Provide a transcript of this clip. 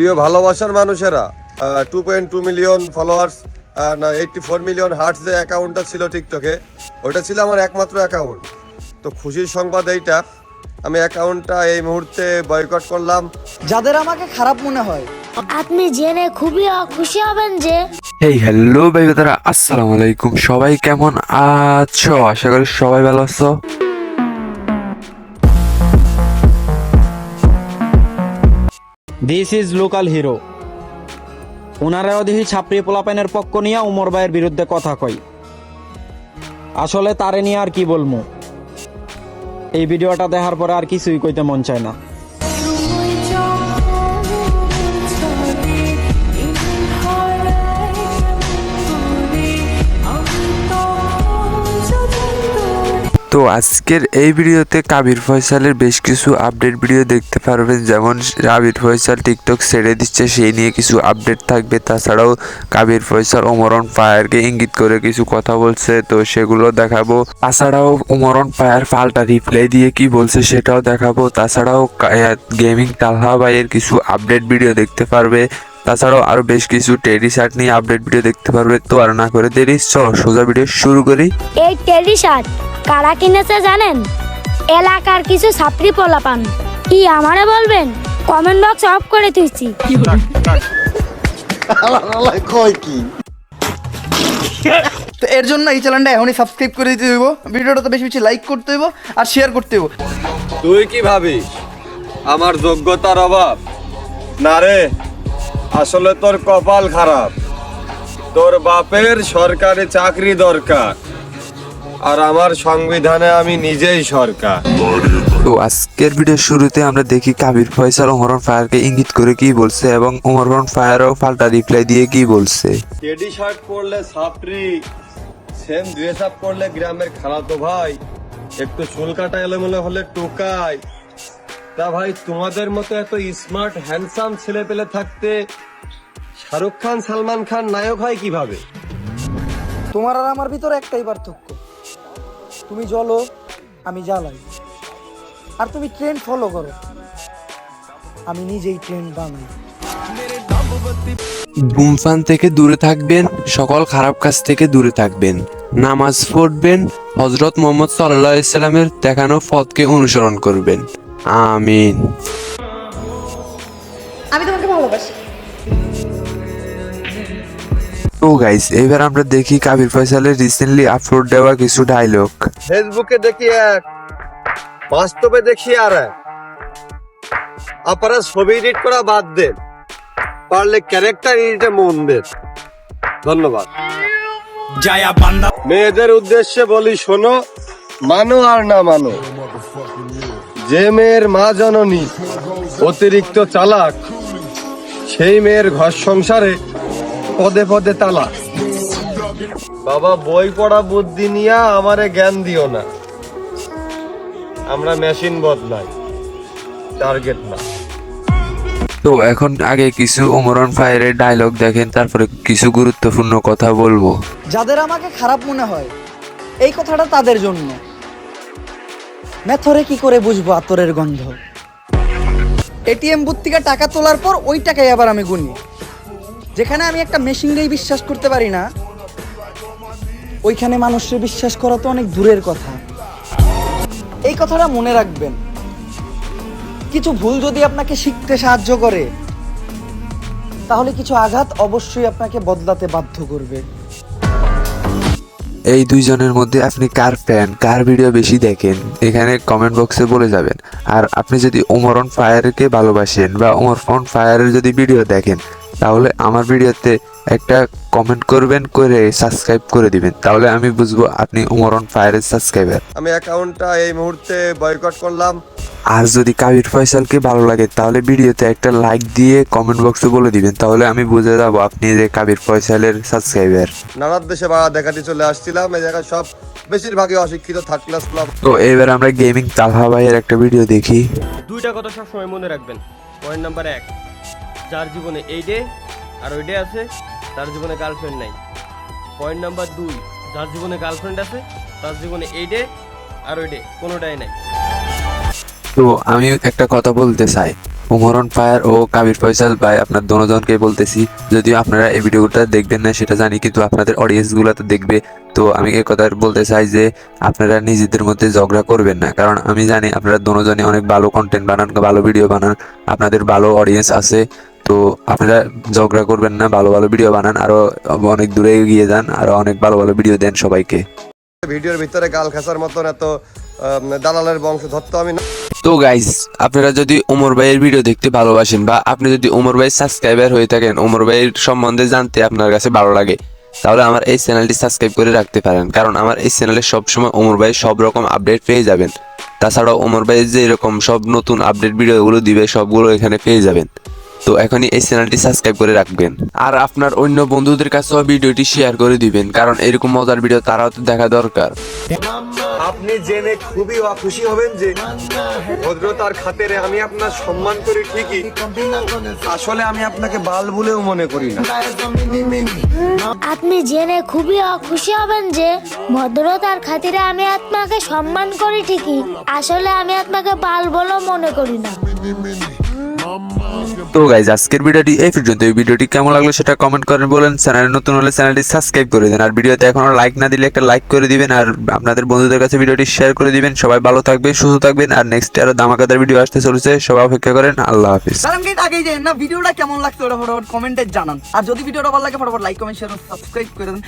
প্রিয় ভালোবাসার মানুষেরা two point two million followers না এইটটি ফোর মিলিয়ন হার্টস যে অ্যাকাউন্টটা ছিল টিকটকে ওটা ছিল আমার একমাত্র অ্যাকাউন্ট তো খুশির সংবাদ এইটা আমি অ্যাকাউন্টটা এই মুহূর্তে বয়কট করলাম। যাদের আমাকে খারাপ মনে হয়। আপনি জেনে খুবই খুশি হবেন যে এই হ্যালো ভাই দাদা আসসালামু আলাইকুম। সবাই কেমন আছো? আশা করি সবাই ভালো আছো। দিস ইজ লোকাল হিরো ওনারাও দেখি ছাপড়ি পোলাপেনের পক্ষ নিয়ে উমর ভাইয়ের বিরুদ্ধে কথা কই। আসলে তারে নিয়ে আর কি বলব এই ভিডিওটা দেখার পরে আর কিছুই কইতে মন চায় না। তো আজকের এই ভিডিওতে কাবির ফয়সালের বেশ কিছু আপডেট ভিডিও দেখতে পারবেন। যেমন কাবির ফয়সাল টিকটক ছেড়ে দিচ্ছে, সেই নিয়ে কিছু আপডেট থাকবে। তাছাড়াও কাবির ফয়সাল ওমরন ফায়ারকে ইঙ্গিত করে কিছু কথা বলছে, তো সেগুলো দেখাবো। তাছাড়াও ওমরন ফায়ার পাল্টা রিপ্লাই দিয়ে কি বলছে সেটাও দেখাবো। তাছাড়াও গেমিং তালহা ভাইয়ের কিছু আপডেট ভিডিও দেখতে পারবে। তাছাড়াও আরও বেশ কিছু টেডি শার্ট নিয়ে আপডেট ভিডিও দেখতে পারবে। তো আর না করে দেরি, চলো সোজা ভিডিও শুরু করি। এই টেডি শার্ট কারা কিনেছে জানেন? এলাকার কিছু ছাত্রী পোলাপান। কি আমারে বলবেন? কমেন্ট বক্স অফ করে তুইছি তো এর জন্য এই চ্যানেলটা এখনই সাবস্ক্রাইব করে দিতে হইব। ভিডিওটা তো বেশি বেশি লাইক করতে হইব আর শেয়ার করতে হইব। তুই কি ভাবিস? আমার যোগ্যতার অভাব? না রে আসলে তোর কপাল খারাপ। তোর বাপের সরকারি চাকরি দরকার। আর আমার সংবিধানে আমি নিজেই সরকার। তো আজকের ভিডিওর শুরুতে আমরা দেখি কাবির ফয়সাল ওমরন ফায়ারকে ইঙ্গিত করে কি বলছে এবং ওমরন ফায়ারও পাল্টা রিপ্লাই দিয়ে কি বলছে। টেডি শার্ট পরলে সাপরি সেম ড্রেস আপ পরলে গ্রামের খালাতো ভাই একটু চুল কাটা এলোমেলো হলে টোকাই। তা ভাই তোমাদের মতো এত স্মার্ট হ্যান্ডসাম ছেলে পেলে থাকতে শাহরুখ খান সালমান খান নায়ক হয় কীভাবে? তোমার আর আমার ভিতরে একটাই পার্থক্য। তুমি জ্বলো আমি জ্বালাই। আর তুমি ট্রেন্ড ফলো করো। আমি নিজেই ট্রেন্ড বানাই। ধূমপান থেকে দূরে থাকবেন সকল খারাপ কাজ থেকে দূরে থাকবেন। নামাজ পড়বেন হজরত মোহাম্মদ সাল্লাহ ইসলামের দেখানো পথকে অনুসরণ করবেন। আমিন। আমি তোমাকে ভালোবাসি। তো গাইস এবার আমরা দেখি কাবির ফয়সালের রিসেন্টলি আপলোড দেওয়া কিছু ডায়লগ ফেসবুকে দেখি এক বাস্তবে দেখি আর এক। আপনারা ছবি এডিট করা বাদ দেন। পারলে ক্যারেক্টার এডিটে মন দেন। ধন্যবাদ। জায়া বান্দা মেয়েদের উদ্দেশ্যে বলি শোনো মানো আর না মানো। যে মেয়ের মা জননী অতিরিক্ত চালাক সেই মেয়ের ঘর সংসারে পদে পদে তালা। বাবা বই পড়া বুদ্ধি নিয়া আমারে জ্ঞান দিও না। আমরা মেশিন বদলাই টার্গেট না। তো এখন আগে কিছু ওমরন ফায়ারের ডায়লগ দেখেন তারপরে কিছু গুরুত্বপূর্ণ কথা বলব। যাদের আমাকে খারাপ মনে হয় এই কথাটা তাদের জন্য। মেথরে কি করে বুঝব আতরের গন্ধ? এটিএম বুথ থেকে টাকা তোলার পর ওই টাকাই আবার আমি গুনি। যেখানে আমি একটা মেশিনকেই বিশ্বাস করতে পারি না, ওইখানে মানুষের বিশ্বাস করা তো অনেক দূরের কথা। এই কথাটা মনে রাখবেন। কিছু ভুল যদি আপনাকে শিখতে সাহায্য করে, তাহলে কিছু আঘাত অবশ্যই আপনাকে বদলাতে বাধ্য করবে। এই দুইজনের মধ্যে আপনি কার ফ্যান, কার ভিডিও বেশি দেখেন, এখানে কমেন্ট বক্সে বলে যাবেন। আর আপনি যদি ওমরন ফায়ারকে ভালোবাসেন বা ওমরন ফায়ারের যদি ভিডিও দেখেন তাহলে আমার ভিডিওতে একটা কমেন্ট করবেন করে সাবস্ক্রাইব করে দিবেন। তাহলে আমি বুঝব আপনি ওমরন ফায়ারের সাবস্ক্রাইবার আমি অ্যাকাউন্টটা এই মুহূর্তে বয়কট করলাম। আর যদি কাবির ফয়সালকে ভালো লাগে তাহলে ভিডিওতে একটা লাইক দিয়ে কমেন্ট বক্সে বলে দিবেন। তাহলে আমি বুঝে যাব আপনি যে কাবির ফয়সালের সাবস্ক্রাইবার নানার দেশে বা দেখাতে চলে আসছিলাম এই জায়গায় সব বেশিরভাগই অশিক্ষিত থার্ড ক্লাস ক্লাব তো এবার আমরা গেমিং তালহা ভাইয়ের একটা ভিডিও দেখি। দুইটা কথা সবসময় মনে রাখবেন। পয়েন্ট নাম্বার এক যার জীবনে এই ডে আর ওই ডে আছে, তার জীবনে গার্লফ্রেন্ড নাই। পয়েন্ট নাম্বার দুই, যার জীবনে গার্লফ্রেন্ড আছে, তার জীবনে এই ডে আর ওই ডে কোনোটাই নাই। তো আমি একটা কথা বলতে চাই। উমরন ফায়ার ও কাবির ফয়সাল ভাই, আপনার দনোজনকে বলতেছি, যদিও আপনারা এই ভিডিওটা দেখবেন না, সেটা জানি, কিন্তু আপনাদের অডিয়েন্সগুলো তো দেখবে। তো আমি এই কথা বলতে চাই যে, আপনারা নিজেদের মধ্যে ঝগড়া করবেন না, কারণ আমি জানি আপনারা দনোজনে অনেক ভালো কন্টেন্ট বানান, ভালো ভিডিও বানান, আপনাদের ভালো অডিয়েন্স আছে। তো আপনারা ঝগড়া করবেন না ভালো ভালো ভিডিও বানান আরও অনেক দূরে এগিয়ে যান আরও অনেক ভালো ভালো ভিডিও দেন সবাইকে। ভিডিওর ভিতরে গাল খাসার মতন এত দালালের বংশ ধরতো আমি না তো গাইস আপনারা যদি ওমর ভাইয়ের ভিডিও দেখতে ভালোবাসেন বা আপনি যদি ওমর ভাইয়ের সাবস্ক্রাইবার হয়ে থাকেন ওমর ভাইয়ের সম্বন্ধে জানতে আপনার কাছে ভালো লাগে তাহলে আমার এই চ্যানেলটি সাবস্ক্রাইব করে রাখতে পারেন। কারণ আমার এই চ্যানেলে সবসময় ওমর ভাইয়ের সব রকম আপডেট পেয়ে যাবেন। তাছাড়াও ওমর ভাইয়ের যে এরকম সব নতুন আপডেট ভিডিওগুলো দিবে সবগুলো এখানে পেয়ে যাবেন। তো এখনই এই চ্যানেলটি সাবস্ক্রাইব করে রাখবেন। আর আপনার অন্য বন্ধুদের কাছেও ভিডিওটি শেয়ার করে দিবেন কারণ এরকম মজার ভিডিও তারাও তো দেখা দরকার। আপনি জেনে খুবই খুশি হবেন যে ভদ্রতার খাতিরে আমি আপনার সম্মান করি ঠিকই আসলে আমি আপনাকে বাল বলেও মনে করি না। আপনি জেনে খুবই খুশি হবেন যে ভদ্রতার খাতিরে আমি আপনাকে সম্মান করি ঠিকই আসলে আমি আপনাকে বাল বলেও মনে করি না। তো গাইজ আজকের ভিডিওটি এই পর্যন্ত। এই ভিডিওটি কেমন লাগল সেটা কমেন্ট করেন বলেন। চ্যানেল নতুন হলে চ্যানেলটি সাবস্ক্রাইব করে দেন। আর ভিডিওতে এখনও লাইক না দিলে একটা লাইক করে দিবেন। আর আপনাদের বন্ধুদের কাছে ভিডিওটি শেয়ার করে দিবেন। সবাই ভালো থাকবেন, সুস্থ থাকবেন। আর নেক্সট আরও দামাকাদার ভিডিও আসতে চলেছে। সবাই অপেক্ষা করেন। আল্লাহ হাফিজ। কারণ কি আগেই যে না, ভিডিওটা কেমন লাগছে ওটা ফটোফট কমেন্টে জানান। আর যদি ভিডিওটা ভালো লাগে, ফটোফট লাইক কমেন্ট শেয়ার সাবস্ক্রাইব করে দেন।